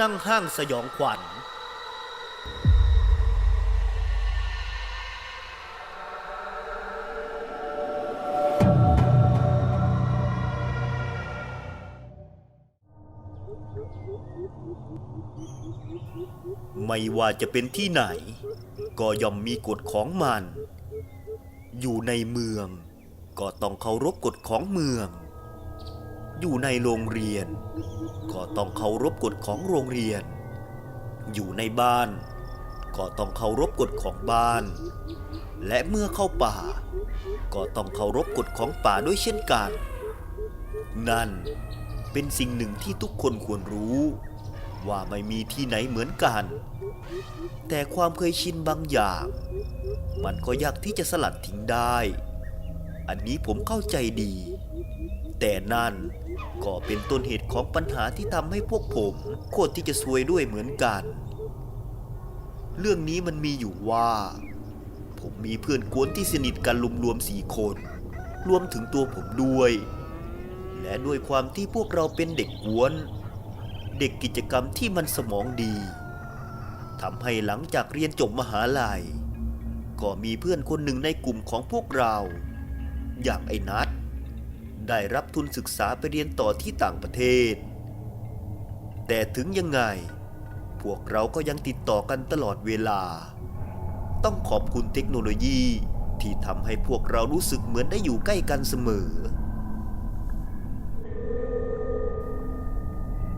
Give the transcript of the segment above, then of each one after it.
นั่งห้างสยองขวัญ ไม่ว่าจะเป็นที่ไหน ก็ย่อมมีกฎของมัน อยู่ในเมือง ก็ต้องเคารพกฎของเมือง อยู่ในโรงเรียน ก็ต้องเคารพกฎของโรงเรียน อยู่ในบ้าน ก็ต้องเคารพกฎของบ้าน และเมื่อเข้าป่า ก็ต้องเคารพกฎของป่าด้วยเช่นกัน นั่นเป็นสิ่งหนึ่งที่ทุกคนควรรู้ ว่าไม่มีที่ไหนเหมือนกัน แต่ความเคยชินบางอย่าง มันก็ยากที่จะสลัดทิ้งได้ อันนี้ผมเข้าใจดี แต่นั่น ก็เป็นต้นเหตุของปัญหาที่ทำให้พวกผมโคตรที่จะซวยด้วยเหมือนกัน เรื่องนี้มันมีอยู่ว่า ผมมีเพื่อนกวนที่สนิทกันรวมๆสี่คน รวมถึงตัวผมด้วย และด้วยความที่พวกเราเป็นเด็กกวน เด็กกิจกรรมที่มันสมองดีทำให้หลังจากเรียนจบมหาลัย ก็มีเพื่อนคนหนึ่งในกลุ่มของพวกเรา อย่างไอ้นัทได้รับ ทุนศึกษาไปเรียนต่อที่ต่างประเทศ แต่ถึงยังไง พวกเราก็ยังติดต่อกันตลอดเวลา ต้องขอบคุณเทคโนโลยีที่ทำให้พวกเรารู้สึกเหมือนได้อยู่ใกล้กันเสมอ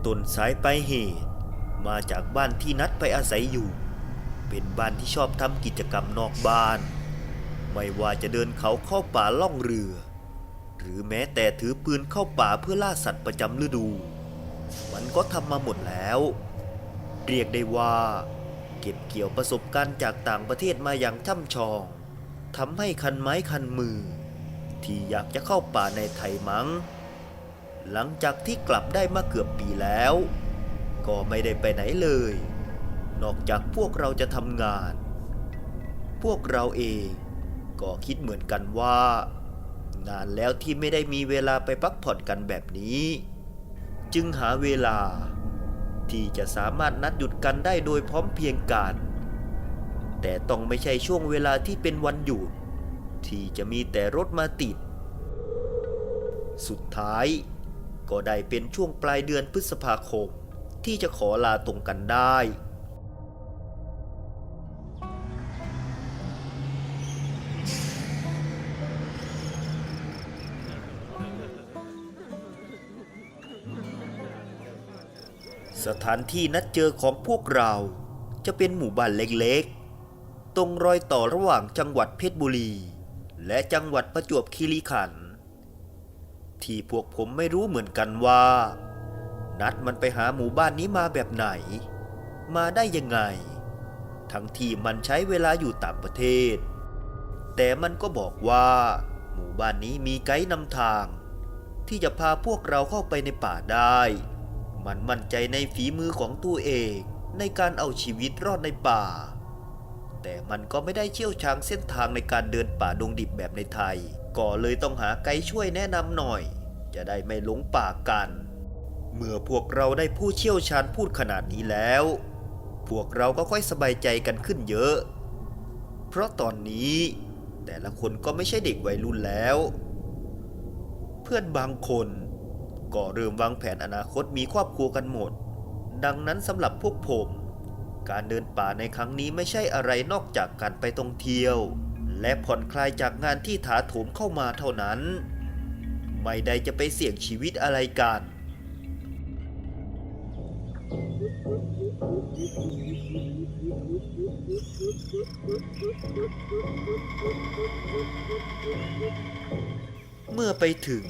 ต้นสายไปเหตุมาจากบ้านที่นัดไปอาศัยอยู่ เป็นบ้านที่ชอบทำกิจกรรมนอกบ้าน ไม่ว่าจะเดินเขาเข้าป่าล่องเรือ หรือแม้แต่ถือปืนเข้าป่าเพื่อล่าสัตว์ประจำฤดู มันก็ทำมาหมดแล้ว เรียกได้ว่า เก็บเกี่ยวประสบการณ์จากต่างประเทศมาอย่างช่ำชองทำให้คันไม้คันมือ ที่อยากจะเข้าป่าในไทยมัง้ง หลังจากที่กลับได้มาเกือบปีแล้ว ก็ไม่ได้ไปไหนเลย นอกจากพวกเราจะทำงาน พวกเราเองก็คิดเหมือนกันว่า นานแล้วที่ไม่ได้มีเวลาไปพักผ่อนกันแบบนี้ จึงหาเวลา ที่จะสามารถนัดหยุดกันได้โดยพร้อมเพียงกัน แต่ต้องไม่ใช่ช่วงเวลาที่เป็นวันหยุด ที่จะมีแต่รถมาติด สุดท้ายก็ได้เป็นช่วงปลายเดือนพฤษภาคม ที่จะขอลาตรงกันได้ สถานที่นัดเจอของพวกเรา จะเป็นหมู่บ้านเล็กๆ ตรงรอยต่อระหว่างจังหวัดเพชรบุรี และจังหวัดประจวบคีรีขันธ์ที่พวกผมไม่รู้เหมือนกันว่า นัดมันไปหาหมู่บ้านนี้มาแบบไหน มาได้ยังไง ทั้งที่มันใช้เวลาอยู่ต่างประเทศ แต่มันก็บอกว่า หมู่บ้านนี้มีไกด์นำทาง ที่จะพาพวกเราเข้าไปในป่าได้ มันมั่นใจในฝีมือของตัวเองในการเอาชีวิตรอดในป่า แต่มันก็ไม่ได้เชี่ยวชาญเส้นทางในการเดินป่าดงดิบแบบในไทย ก็เลยต้องหาไกด์ช่วยแนะนำหน่อย จะได้ไม่หลงป่ากัน เมื่อพวกเราได้ผู้เชี่ยวชาญพูดขนาดนี้แล้ว พวกเราก็ค่อยสบายใจกันขึ้นเยอะ เพราะตอนนี้ แต่ละคนก็ไม่ใช่เด็กวัยรุ่นแล้ว เพื่อนบางคน ก็เริ่มวางแผนอนาคตมีครอบครัวกันหมด ดังนั้นสำหรับพวกผม การเดินป่าในครั้งนี้ไม่ใช่อะไรนอกจากการไปท่องเที่ยว และผ่อนคลายจากงานที่ถาโถมเข้ามาเท่านั้น ไม่ได้จะไปเสี่ยงชีวิตอะไรกันเมื่อไปถึง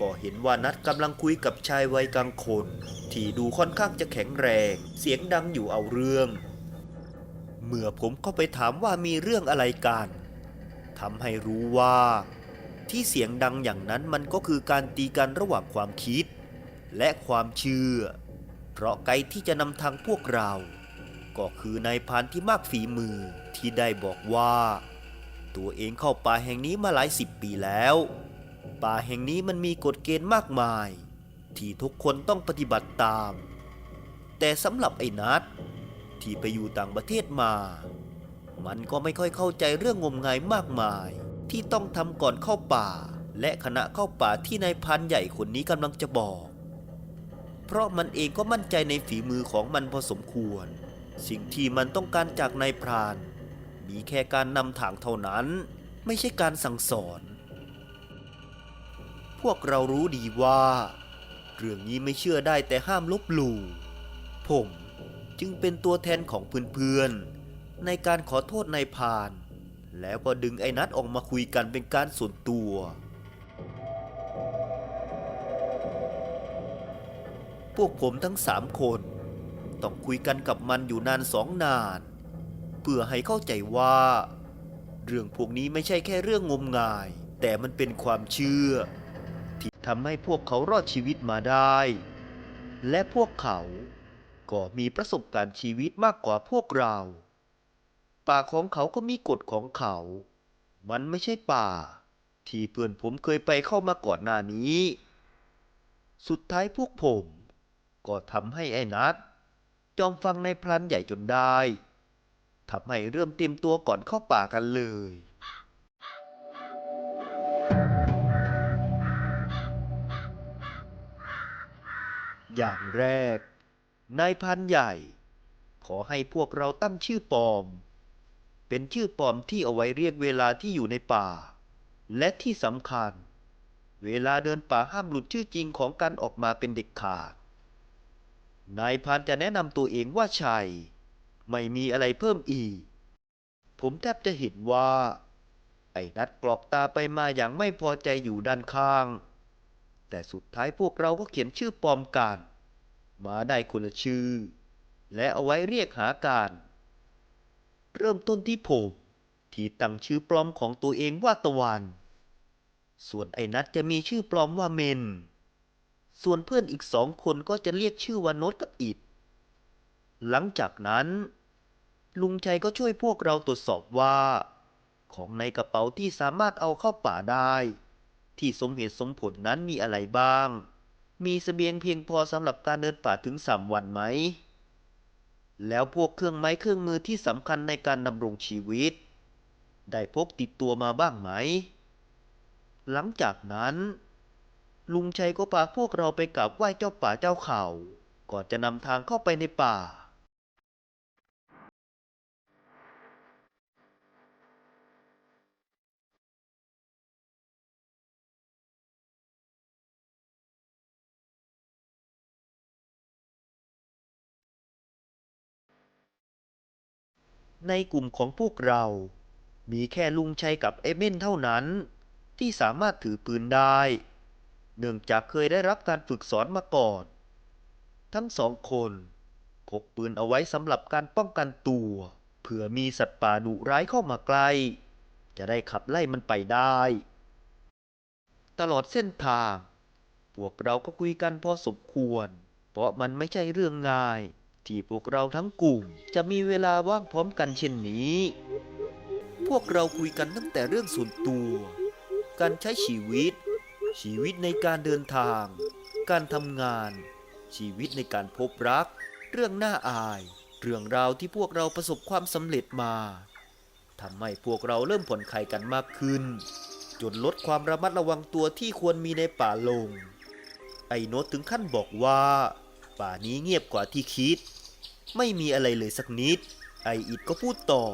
ก็เห็นว่านัดกำลังคุยกับชายวัยกลางคน ที่ดูค่อนข้างจะแข็งแรง เสียงดังอยู่เอาเรื่อง เมื่อผมเข้าไปถามว่ามีเรื่องอะไรกันทำให้รู้ว่า ที่เสียงดังอย่างนั้นมันก็คือการตีกันระหว่างความคิด และความเชื่อ เพราะไกด์ที่จะนำทางพวกเรา ก็คือนายพานที่มากฝีมือที่ได้บอกว่า ตัวเองเข้าป่าแห่งนี้มาหลายสิบปีแล้ว ป่าแห่งนี้มันมีกฎเกณฑ์มากมาย ที่ทุกคนต้องปฏิบัติตาม แต่สำหรับไอ้นัทที่ไปอยู่ต่างประเทศมา มันก็ไม่ค่อยเข้าใจเรื่องงมงายมากมาย ที่ต้องทำก่อนเข้าป่า และขณะเข้าป่าที่นายพรานใหญ่คนนี้กำลังจะบอก เพราะมันเองก็มั่นใจในฝีมือของมันพอสมควร สิ่งที่มันต้องการจากนายพราน มีแค่การนำทางเท่านั้น ไม่ใช่การสั่งสอน พวกเรารู้ดีว่า เรื่องนี้ไม่เชื่อได้แต่ห้ามลบหลู่ ผมจึงเป็นตัวแทนของเพื่อนๆ ในการขอโทษนายพาน แล้วก็ดึงไอ้นัดออกมาคุยกันเป็นการส่วนตัว พวกผมทั้งสามคน ต้องคุยกันกับมันอยู่นานสองนาน เพื่อให้เข้าใจว่า เรื่องพวกนี้ไม่ใช่แค่เรื่องงมงาย แต่มันเป็นความเชื่อ ทำให้พวกเขารอดชีวิตมาได้ และพวกเขาก็มีประสบการณ์ชีวิตมากกว่าพวกเรา ป่าของเขาก็มีกฎของเขา มันไม่ใช่ป่า ที่เพื่อนผมเคยไปเข้ามาก่อนหน้านี้ สุดท้ายพวกผมก็ทำให้ไอ้นัดจอมฟังในพลันใหญ่จนได้ทำให้เริ่มเตรียมตัวก่อนเข้าป่ากันเลย อย่างแรก นายพันใหญ่ ขอให้พวกเราตั้งชื่อปลอม เป็นชื่อปลอมที่เอาไว้เรียกเวลาที่อยู่ในป่า และที่สำคัญ เวลาเดินป่าห้ามหลุดชื่อจริงของการออกมาเป็นเด็กขาด นายพันจะแนะนำตัวเองว่าชัย ไม่มีอะไรเพิ่มอีก ผมแทบจะเห็นว่า ไอ้นัดกรอกตาไปมาอย่างไม่พอใจอยู่ด้านข้าง แต่สุดท้ายพวกเราก็เขียนชื่อปลอมกันมาได้คนละชื่อ และเอาไว้เรียกหาการ เริ่มต้นที่ผม ที่ตั้งชื่อปลอมของตัวเองว่าตะวัน ส่วนไอ้นัดจะมีชื่อปลอมว่าเมน ส่วนเพื่อนอีกสองคนก็จะเรียกชื่อว่าโนตกับอิด หลังจากนั้น ลุงชัยก็ช่วยพวกเราตรวจสอบว่า ของในกระเป๋าที่สามารถเอาเข้าป่าได้ ที่สมเหตุสมผลนั้นมีอะไรบ้าง มีเสบียงเพียงพอสำหรับการเดินป่าถึงสามวันไหม แล้วพวกเครื่องไม้เครื่องมือที่สำคัญในการดำรงชีวิต ได้พกติดตัวมาบ้างไหม หลังจากนั้น ลุงชัยก็พาพวกเราไปกราบไหว้เจ้าป่าเจ้าเขาก่อนจะนำทางเข้าไปในป่า ในกลุ่มของพวกเรา มีแค่ลุงชัยกับไอ้เม่นเท่านั้น ที่สามารถถือปืนได้ เนื่องจากเคยได้รับการฝึกสอนมาก่อน ทั้งสองคนพกปืนเอาไว้สำหรับการป้องกันตัวเผื่อมีสัตว์ป่าดุร้ายเข้ามาใกล้ จะได้ขับไล่มันไปได้ ตลอดเส้นทาง พวกเราก็คุยกันพอสมควร เพราะมันไม่ใช่เรื่องง่าย ที่พวกเราทั้งกลุ่มจะมีเวลาว่างพร้อมกันเช่นนี้ พวกเราคุยกันตั้งแต่เรื่องส่วนตัว การใช้ชีวิต ชีวิตในการเดินทาง การทำงาน ชีวิตในการพบรัก เรื่องน่าอาย เรื่องราวที่พวกเราประสบความสำเร็จมาทำให้พวกเราเริ่มผ่อนคลายกันมากขึ้น จนลดความระมัดระวังตัวที่ควรมีในป่าลง ไอ้โนตถึงขั้นบอกว่า ป่านี้เงียบกว่าที่คิด ไม่มีอะไรเลยสักนิด ไออิดก็พูดต่อ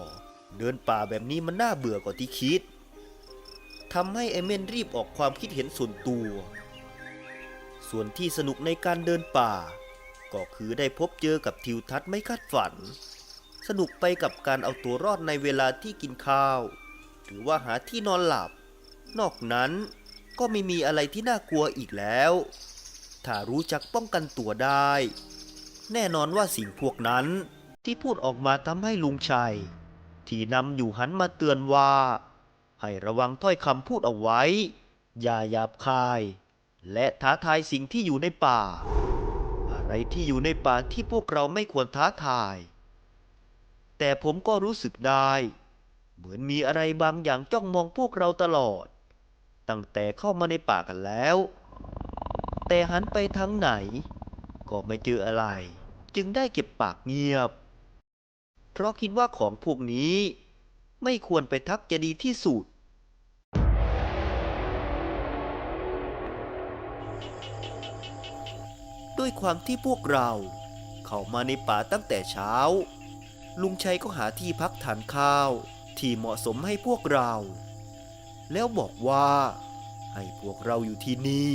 เดินป่าแบบนี้มันน่าเบื่อกว่าที่คิดทำให้ไอเมนรีบออกความคิดเห็นส่วนตัว ส่วนที่สนุกในการเดินป่า ก็คือได้พบเจอกับทิวทัศน์ไม่คาดฝัน สนุกไปกับการเอาตัวรอดในเวลาที่กินข้าว หรือว่าหาที่นอนหลับ นอกนั้นก็ไม่มีอะไรที่น่ากลัวอีกแล้ว ถ้ารู้จักป้องกันตัวได้ แน่นอนว่าสิ่งพวกนั้นที่พูดออกมาทำให้ลุงชัย ที่นำอยู่หันมาเตือนว่า ให้ระวังถ้อยคำพูดเอาไว้ อย่าหยาบคาย และท้าทายสิ่งที่อยู่ในป่า อะไรที่อยู่ในป่าที่พวกเราไม่ควรท้าทาย แต่ผมก็รู้สึกได้ เหมือนมีอะไรบางอย่างจ้องมองพวกเราตลอด ตั้งแต่เข้ามาในป่ากันแล้ว แต่หันไปทางไหน ก็ไม่เจออะไร จึงได้เก็บปากเงียบ เพราะคิดว่าของพวกนี้ ไม่ควรไปทักจะดีที่สุดด้วยความที่พวกเรา เข้ามาในป่าตั้งแต่เช้า ลุงชัยก็หาที่พักทานข้าว ที่เหมาะสมให้พวกเรา แล้วบอกว่า ให้พวกเราอยู่ที่นี่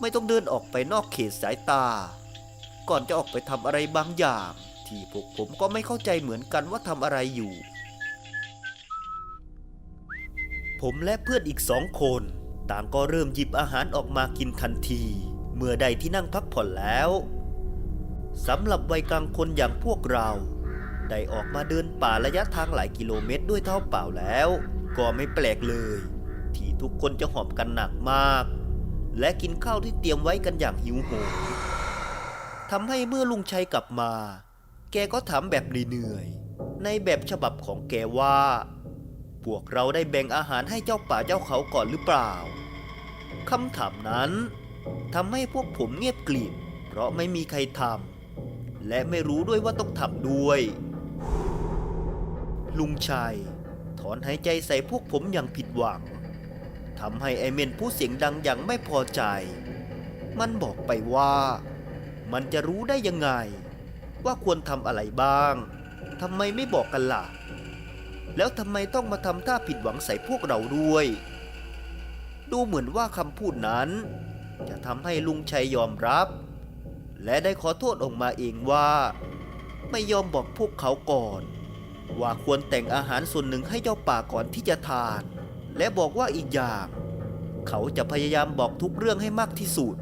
ไม่ต้องเดินออกไปนอกเขตสายตา ก่อนจะออกไปทำอะไรบางอย่าง ที่พวกผมก็ไม่เข้าใจเหมือนกันว่าทำอะไรอยู่ ผมและเพื่อนอีกสองคน ต่างก็เริ่มหยิบอาหารออกมากินทันที เมื่อใดที่นั่งพักผ่อนแล้วสำหรับวัยกลางคนอย่างพวกเรา ได้ออกมาเดินป่าระยะทางหลายกิโลเมตรด้วยเท้าเปล่าแล้ว ก็ไม่แปลกเลย ที่ทุกคนจะหอบกันหนักมาก และกินข้าวที่เตรียมไว้กันอย่างหิวโหยทำให้เมื่อลุงชัยกลับมา แกก็ถามแบบเหนื่อยๆในแบบฉบับของแกว่า พวกเราได้แบ่งอาหารให้เจ้าป่าเจ้าเขาก่อนหรือเปล่าคำถามนั้นทำให้พวกผมเงียบกลิบเพราะไม่มีใครทำและไม่รู้ด้วยว่าต้องทำด้วย ลุงชัย ถอนหายใจใส่พวกผมอย่างผิดหวัง ทำให้ไอเมนผู้เสียงดังอย่างไม่พอใจ มันบอกไปว่า มันจะรู้ได้ยังไง ว่าควรทำอะไรบ้างทำไมไม่บอกกันล่ะ แล้วทำไมต้องมาทำท่าผิดหวังใส่พวกเราด้วย ดูเหมือนว่าคำพูดนั้น จะทำให้ลุงชัยยอมรับ และได้ขอโทษออกมาเองว่า ไม่ยอมบอกพวกเขาก่อน ว่าควรแต่งอาหารส่วนหนึ่งให้เจ้าป่าก่อนที่จะทาน และบอกว่าอีกอย่าง เขาจะพยายามบอกทุกเรื่องให้มากที่สุด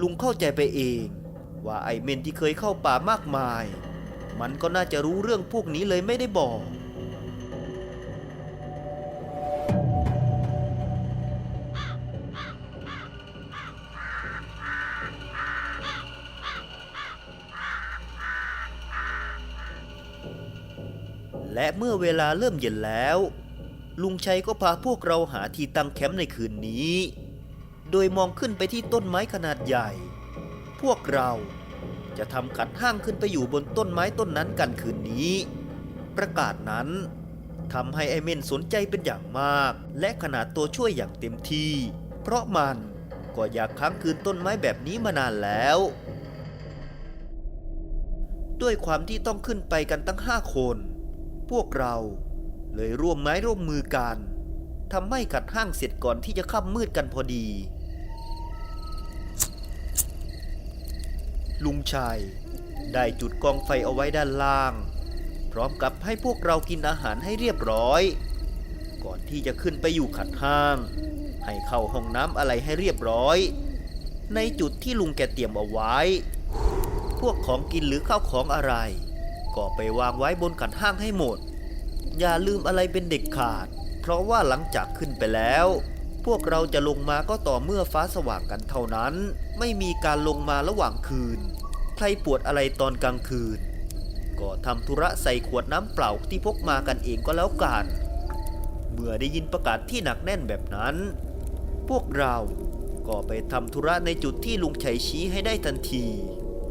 ลุงเข้าใจไปเอง ว่าไอเมนที่เคยเข้าป่ามากมาย มันก็น่าจะรู้เรื่องพวกนี้เลยไม่ได้บอกและเมื่อเวลาเริ่มเย็นแล้ว ลุงชัยก็พาพวกเราหาที่ตั้งแคมป์ในคืนนี้ โดยมองขึ้นไปที่ต้นไม้ขนาดใหญ่ พวกเราจะทำขัดห้างขึ้นไปอยู่บนต้นไม้ต้นนั้นกันคืนนี้ ประกาศนั้นทำให้ไอเมนสนใจเป็นอย่างมาก และขนาดตัวช่วยอย่างเต็มที่ เพราะมันก็อยากค้างคืนต้นไม้แบบนี้มานานแล้ว ด้วยความที่ต้องขึ้นไปกันตั้งห้าคน พวกเรา เลยร่วมไม้ร่วมมือกันทำให้ขัดห้างเสร็จก่อนที่จะค่ำมืดกันพอดี ลุงชัยได้จุดกองไฟเอาไว้ด้านล่าง พร้อมกับให้พวกเรากินอาหารให้เรียบร้อย ก่อนที่จะขึ้นไปอยู่ขัดห้าง ให้เข้าห้องน้ำอะไรให้เรียบร้อย ในจุดที่ลุงแกเตรียมเอาไว้ พวกของกินหรือข้าวของอะไร ก็ไปวางไว้บนขันห้างให้หมด อย่าลืมอะไรเป็นเด็กขาด เพราะว่าหลังจากขึ้นไปแล้ว พวกเราจะลงมาก็ต่อเมื่อฟ้าสว่างกันเท่านั้น ไม่มีการลงมาระหว่างคืน ใครปวดอะไรตอนกลางคืน ก็ทำธุระใส่ขวดน้ำเปล่าที่พกมากันเองก็แล้วกัน เมื่อได้ยินประกาศที่หนักแน่นแบบนั้น พวกเราก็ไปทำธุระในจุดที่ลุงชัยชี้ให้ได้ทันที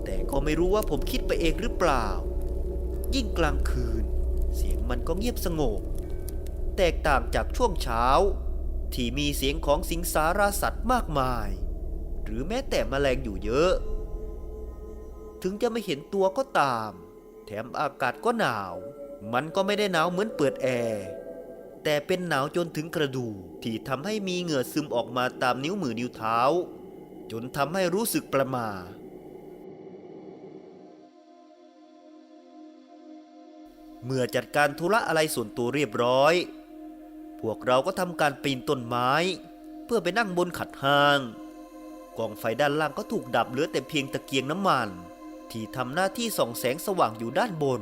แต่ก็ไม่รู้ว่าผมคิดไปเองหรือเปล่า ยิ่งกลางคืน มันก็เงียบสงบ แตกต่างจากช่วงเช้า ที่มีเสียงของสิงสาราสัตว์มากมาย หรือแม้แต่แมลงอยู่เยอะ ถึงจะไม่เห็นตัวก็ตาม แถมอากาศก็หนาว มันก็ไม่ได้หนาวเหมือนเปิดแอร์แต่เป็นหนาวจนถึงกระดูกที่ทำให้มีเหงื่อซึมออกมาตามนิ้วมือนิ้วเท้า จนทำให้รู้สึกประหมาา เมื่อจัดการธุระอะไรส่วนตัวเรียบร้อย พวกเราก็ทำการปีนต้นไม้ เพื่อไปนั่งบนขัดห้าง กองไฟด้านล่างก็ถูกดับเหลือแต่เพียงตะเกียงน้ำมัน ที่ทำหน้าที่ส่องแสงสว่างอยู่ด้านบน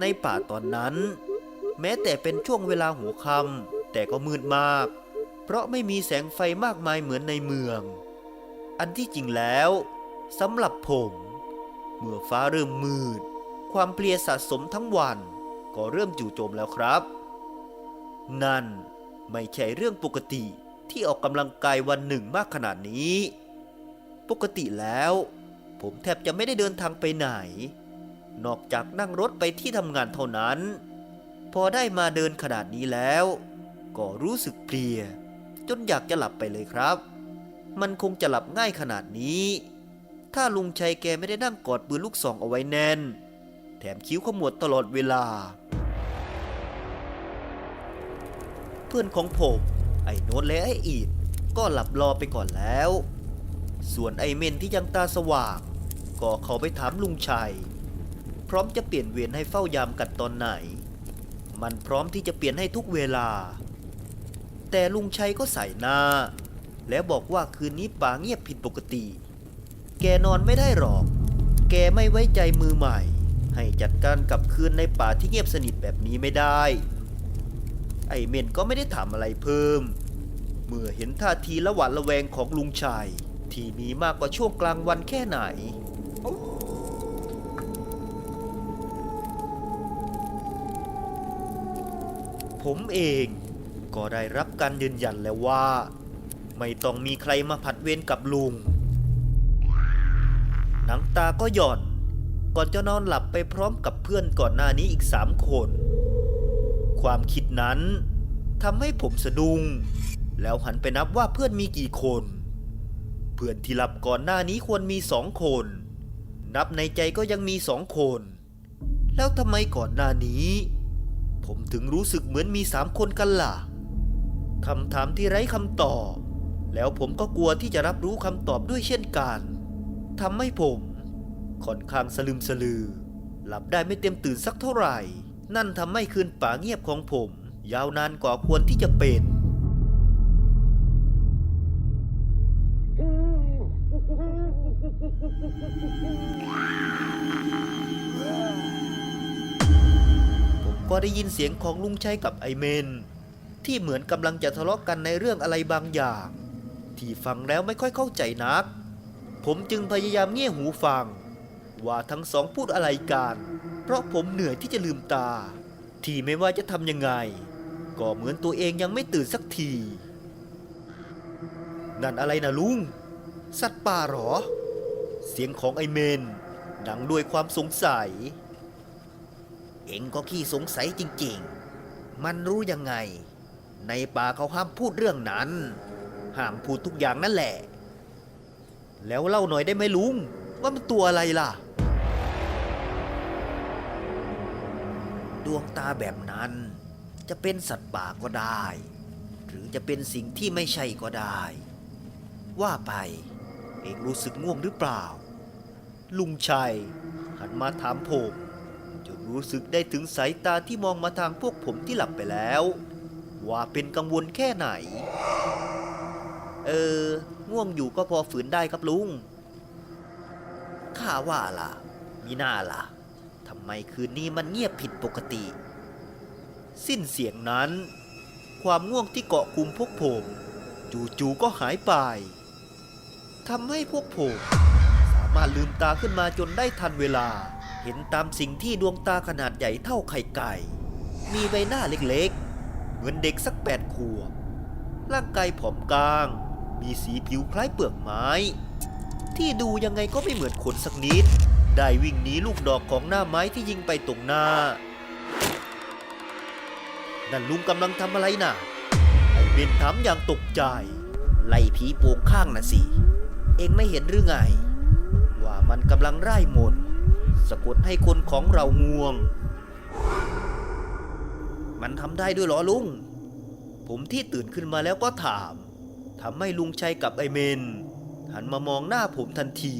ในป่าตอนนั้น แม้แต่เป็นช่วงเวลาหัวค่ำแต่ก็มืดมาก เพราะไม่มีแสงไฟมากมายเหมือนในเมือง อันที่จริงแล้วสำหรับผม เมื่อฟ้าเริ่มมืด ความเพลียสะสมทั้งวัน ก็เริ่มจู่โจมแล้วครับ นั่นไม่ใช่เรื่องปกติที่ออกกำลังกายวันหนึ่งมากขนาดนี้ ปกติแล้ว ผมแทบจะไม่ได้เดินทางไปไหน นอกจากนั่งรถไปที่ทำงานเท่านั้น พอได้มาเดินขนาดนี้แล้ว ก็รู้สึกเพลีย จนอยากจะหลับไปเลยครับ มันคงจะหลับง่ายขนาดนี้ ถ้าลุงชัยแกไม่ได้นั่งกอดปืนลูกซองเอาไว้แน่น แถมคิ้วขมวดตลอดเวลา เพื่อนของผม ไอ้โน้ตและไอ้อีดก็หลับรอไปก่อนแล้ว ส่วนไอ้เมนที่ยังตาสว่าง ก็เขาไปถามลุงชัย พร้อมจะเปลี่ยนเวรให้เฝ้ายามกันตอนไหน มันพร้อมที่จะเปลี่ยนให้ทุกเวลา แต่ลุงชัยก็ใส่หน้า แล้วบอกว่าคืนนี้ป่าเงียบผิดปกติ แกนอนไม่ได้หรอก แกไม่ไว้ใจมือใหม่ ให้จัดการกับคืนในป่าที่เงียบสนิทแบบนี้ไม่ได้ ไอเมนก็ไม่ได้ถามอะไรเพิ่ม เมื่อเห็นท่าทีละหวาดระแวงของลุงชัยที่มีมากกว่าช่วงกลางวันแค่ไหนผมเองก็ได้รับการยืนยันแล้วว่า ไม่ต้องมีใครมาผัดเวรกับลุง หนังตาก็หย่อน ก่อนจะนอนหลับไปพร้อมกับเพื่อนก่อนหน้านี้อีกสามคน ความคิดนั้นทำให้ผมสะดุ้ง แล้วหันไปนับว่าเพื่อนมีกี่คน เพื่อนที่หลับก่อนหน้านี้ควรมีสองคน นับในใจก็ยังมีสองคน แล้วทำไมก่อนหน้านี้ ผมถึงรู้สึกเหมือนมีสามคนกันล่ะคำถามที่ไร้คำตอบ แล้วผมก็กลัวที่จะรับรู้คำตอบด้วยเช่นกัน ทำให้ผม ค่อนข้างสลึมสลือ หลับได้ไม่เต็มตื่นสักเท่าไหร่ นั่นทำให้คืนป่าเงียบของผม ยาวนานกว่าควรที่จะเป็นผมก็ได้ยินเสียงของลุงชัยกับไอเมน ที่เหมือนกำลังจะทะเลาะกันในเรื่องอะไรบางอย่าง ที่ฟังแล้วไม่ค่อยเข้าใจนัก ผมจึงพยายามเงี่ยหูฟัง ว่าทั้งสองพูดอะไรกัน เพราะผมเหนื่อยที่จะลืมตา ที่ไม่ว่าจะทำยังไง ก็เหมือนตัวเองยังไม่ตื่นสักที นั่นอะไรนะลุง สัตว์ป่าหรอ เสียงของไอเมน ดังด้วยความสงสัย เองก็ขี้สงสัยจริงๆ มันรู้ยังไง ในป่าเขาห้ามพูดเรื่องนั้น ห้ามพูดทุกอย่างนั่นแหละ แล้วเล่าหน่อยได้ไหมลุง ว่ามันตัวอะไรล่ะ ดวงตาแบบนั้น จะเป็นสัตว์ป่าก็ได้ หรือจะเป็นสิ่งที่ไม่ใช่ก็ได้ ว่าไป เองรู้สึกง่วงหรือเปล่า ลุงชัย หันมาถามผมจนรู้สึกได้ถึงสายตาที่มองมาทางพวกผมที่หลับไปแล้ว ว่าเป็นกังวลแค่ไหน เออ ง่วงอยู่ก็พอฝืนได้ครับลุง ข้าว่าล่ะ มีหน้าล่ะทำไมคืนนี้มันเงียบผิดปกติ สิ้นเสียงนั้น ความง่วงที่เกาะกลุ่มพวกผม จู่ๆก็หายไปทำให้พวกผม สามารถลืมตาขึ้นมาจนได้ทันเวลา เห็นตามสิ่งที่ดวงตาขนาดใหญ่เท่าไข่ไก่ มีใบหน้าเล็กๆ เหมือนเด็กสักแปดขวบร่างกายผอมกลาง มีสีผิวคล้ายเปลือกไม้ ที่ดูยังไงก็ไม่เหมือนคนสักนิด ได้วิ่งหนีลูกดอกของหน้าไม้ที่ยิงไปตรงหน้า นั่นลุงกำลังทำอะไรน่ะไอ้เบนถามอย่างตกใจ ไล่ผีโป่งข้างน่ะสิ เองไม่เห็นหรือไง ว่ามันกำลังไล่มนสะกดให้คนของเราง่วง มันทำได้ด้วยหรอลุง ผมที่ตื่นขึ้นมาแล้วก็ถาม ทำให้ลุงชัยกับไอเมน หันมามองหน้าผมทันที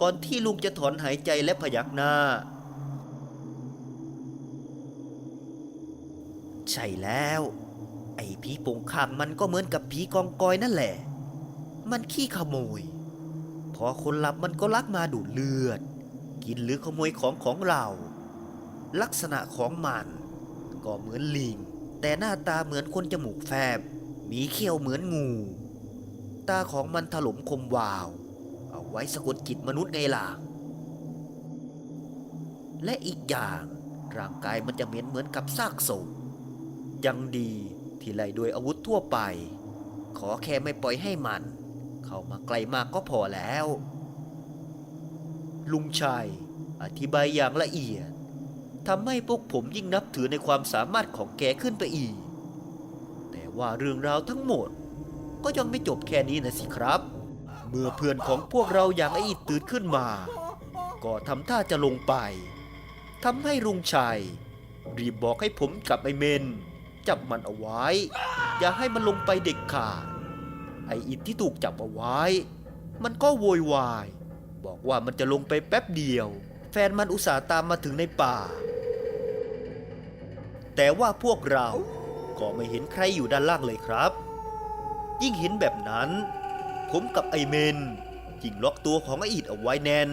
ก่อนที่ลุงจะถอนหายใจและพยักหน้า ใช่แล้ว ไอ้ผีปงข้างมันก็เหมือนกับผีกองกอยนั่นแหละ มันขี้ขโมย พอคนหลับมันก็ลักมาดูดเลือด กินหรือขโมยของของเรา ลักษณะของมัน ก็เหมือนลิง แต่หน้าตาเหมือนคนจมูกแฟบ มีเขี้ยวเหมือนงู ตาของมันถลมคมวาว เอาไว้สะกดจิตมนุษย์ไงล่ะ และอีกอย่างร่างกายมันจะเหม็นเหมือนกับซากศพยังดีที่ไล่ด้วยอาวุธทั่วไป ขอแค่ไม่ปล่อยให้มัน เข้ามาไกลมากก็พอแล้ว ลุงชัยอธิบายอย่างละเอียดทำให้พวกผมยิ่งนับถือในความสามารถของแกขึ้นไปอีก ว่าเรื่องราวทั้งหมด ก็ยังไม่จบแค่นี้นะสิครับ เมื่อเพื่อนของพวกเราอย่างไออิดตื่นขึ้นมา ก็ทำท่าจะลงไปทำให้ลุงชัย รีบบอกให้ผมกับไอเมน จับมันเอาไว้ อย่าให้มันลงไปเด็กขาดไออิดที่ถูกจับเอาไว้ มันก็โวยวาย บอกว่ามันจะลงไปแป๊บเดียว แฟนมันอุตส่าห์ตามมาถึงในป่า แต่ว่าพวกเรา ก็ไม่เห็นใครอยู่ด้านล่างเลยครับ ยิ่งเห็นแบบนั้น ผมกับไอเมนยิ่งล็อกตัวของไออิดเอาไว้แน่น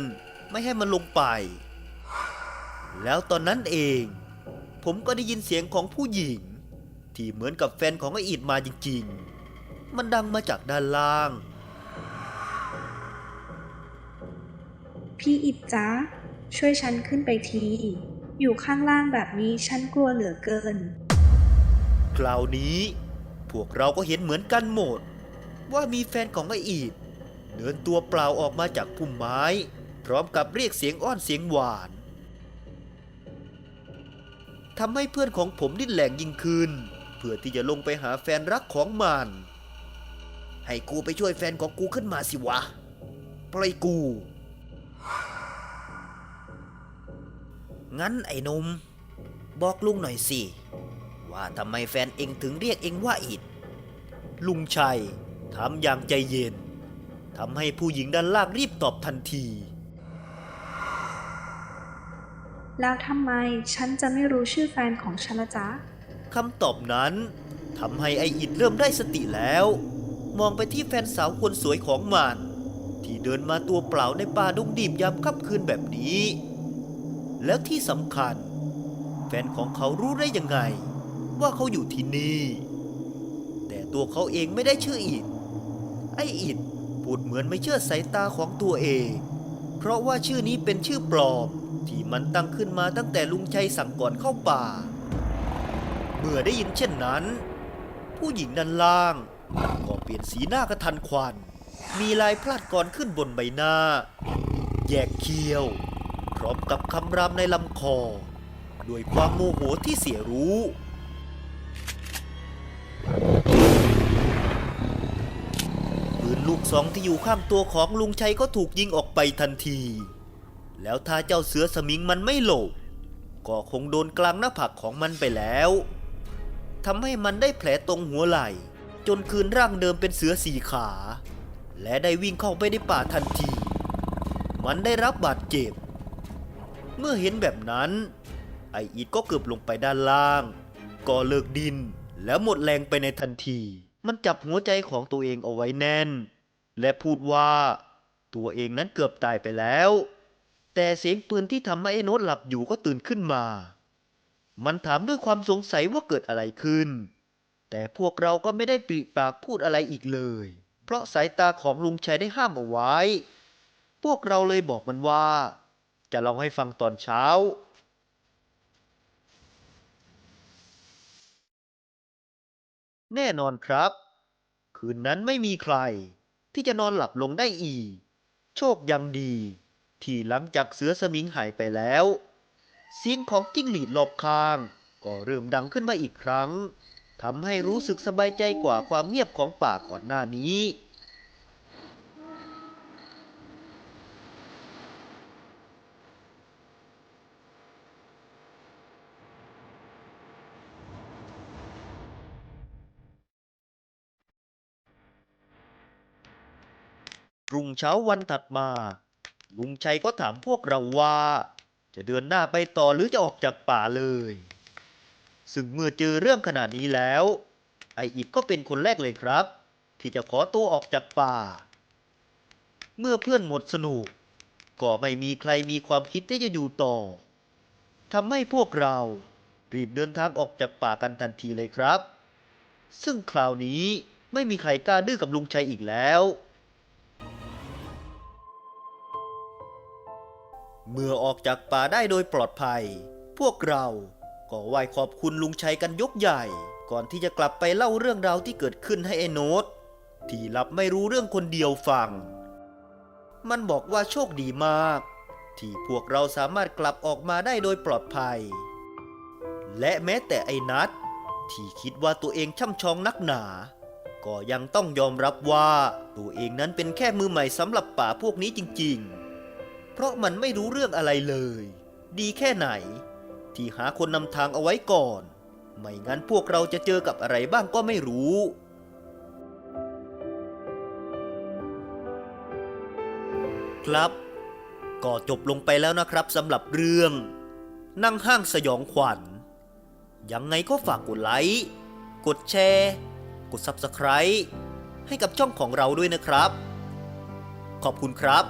ไม่ให้มันลงไป แล้วตอนนั้นเอง ผมก็ได้ยินเสียงของผู้หญิง ที่เหมือนกับแฟนของไออิดมาจริง ๆ มันดังมาจากด้านล่าง พี่อิดจ๊ะช่วยฉันขึ้นไปที อยู่ข้างล่างแบบนี้ฉันกลัวเหลือเกิน คราวนี้ พวกเราก็เห็นเหมือนกันหมด ว่ามีแฟนของไออีด เดินตัวเปล่าออกมาจากพุ่มไม้ พร้อมกับเรียกเสียงอ้อนเสียงหวานทำให้เพื่อนของผมดิ้นแหลงยิ่งขึ้นเพื่อที่จะลงไปหาแฟนรักของมัน ให้กูไปช่วยแฟนของกูขึ้นมาสิวะปล่อยกู งั้นไอ้นม บอกลุงหน่อยสิ ว่าทำไมแฟนเองถึงเรียกเองว่าอิด ลุงชัยถามอย่างใจเย็นทำให้ผู้หญิงด้านล่างรีบตอบทันที แล้วทำไมฉันจะไม่รู้ชื่อแฟนของฉันละจ๊ะคำตอบนั้นทำให้ไออิดเริ่มได้สติแล้ว มองไปที่แฟนสาวคนสวยของมันที่เดินมาตัวเปล่าในป่าดงดิบยามค่ำคืนแบบนี้ แล้วที่สำคัญ แฟนของเขารู้ได้ยังไง ว่าเขาอยู่ที่นี่ แต่ตัวเขาเองไม่ได้ชื่ออิดไออิดพูดเหมือนไม่เชื่อสายตาของตัวเอง เพราะว่าชื่อนี้เป็นชื่อปลอมที่มันตั้งขึ้นมาตั้งแต่ลุงชัยสั่งก่อนเข้าป่า เมื่อได้ยินเช่นนั้น ผู้หญิงด้านล่าง ก็เปลี่ยนสีหน้ากระทันควัน มีลายพลาดก่อนขึ้นบนใบหน้า แยกเคี้ยว พร้อมกับคำรามในลำคอ ด้วยความโมโหที่เสียรู้ ปืนลูกสองที่อยู่ข้างตัวของลุงชัยก็ถูกยิงออกไปทันที แล้วถ้าเจ้าเสือสมิงมันไม่หลบ ก็คงโดนกลางหน้าผากของมันไปแล้วทำให้มันได้แผลตรงหัวไหล่ จนคืนร่างเดิมเป็นเสือสี่ขา และได้วิ่งเข้าไปในป่าทันที มันได้รับบาดเจ็บ เมื่อเห็นแบบนั้น ไออีดก็เกือบลงไปด้านล่าง ก็เลิกดิน แล้วหมดแรงไปในทันที มันจับหัวใจของตัวเองเอาไว้แน่น และพูดว่า ตัวเองนั้นเกือบตายไปแล้ว แต่เสียงปืนที่ทำให้ไอ้โน้ตหลับอยู่ก็ตื่นขึ้นมา มันถามด้วยความสงสัยว่าเกิดอะไรขึ้น แต่พวกเราก็ไม่ได้ปริปากพูดอะไรอีกเลย เพราะสายตาของลุงชัยได้ห้ามเอาไว้ พวกเราเลยบอกมันว่า จะลองให้ฟังตอนเช้า แน่นอนครับ คืนนั้นไม่มีใคร ที่จะนอนหลับลงได้อีก โชคยังดี ที่หลังจากเสือสมิงหายไปแล้ว เสียงของจิ้งหรีดรอบค้าง ก็เริ่มดังขึ้นมาอีกครั้งทำให้รู้สึกสบายใจกว่าความเงียบของป่าก่อนหน้านี้ รุ่งเช้าวันถัดมา ลุงชัยก็ถามพวกเราว่า จะเดินหน้าไปต่อหรือจะออกจากป่าเลย ซึ่งเมื่อเจอเรื่องขนาดนี้แล้ว ไออิดก็เป็นคนแรกเลยครับ ที่จะขอตัวออกจากป่า เมื่อเพื่อนหมดสนุก ก็ไม่มีใครมีความคิดที่จะอยู่ต่อทำให้พวกเรารีบเดินทางออกจากป่ากันทันทีเลยครับ ซึ่งคราวนี้ไม่มีใครกล้าดื้อกับลุงชัยอีกแล้ว เมื่อออกจากป่าได้โดยปลอดภัย พวกเราก็ไหว้ขอบคุณลุงชัยกันยกใหญ่ ก่อนที่จะกลับไปเล่าเรื่องราวที่เกิดขึ้นให้ไอ้โน้ตที่หลับไม่รู้เรื่องคนเดียวฟัง มันบอกว่าโชคดีมาก ที่พวกเราสามารถกลับออกมาได้โดยปลอดภัย และแม้แต่ไอ้นัทที่คิดว่าตัวเองช่ำชองนักหนา ก็ยังต้องยอมรับว่าตัวเองนั้นเป็นแค่มือใหม่สำหรับป่าพวกนี้จริง ๆ เพราะมันไม่รู้เรื่องอะไรเลย ดีแค่ไหน ที่หาคนนำทางเอาไว้ก่อน ไม่งั้นพวกเราจะเจอกับอะไรบ้างก็ไม่รู้ครับ ก็จบลงไปแล้วนะครับสำหรับเรื่อง นั่งห้างสยองขวัญ ยังไงก็ฝากกดไลค์ กดแชร์ กด Subscribe ให้กับช่องของเราด้วยนะครับ ขอบคุณครับ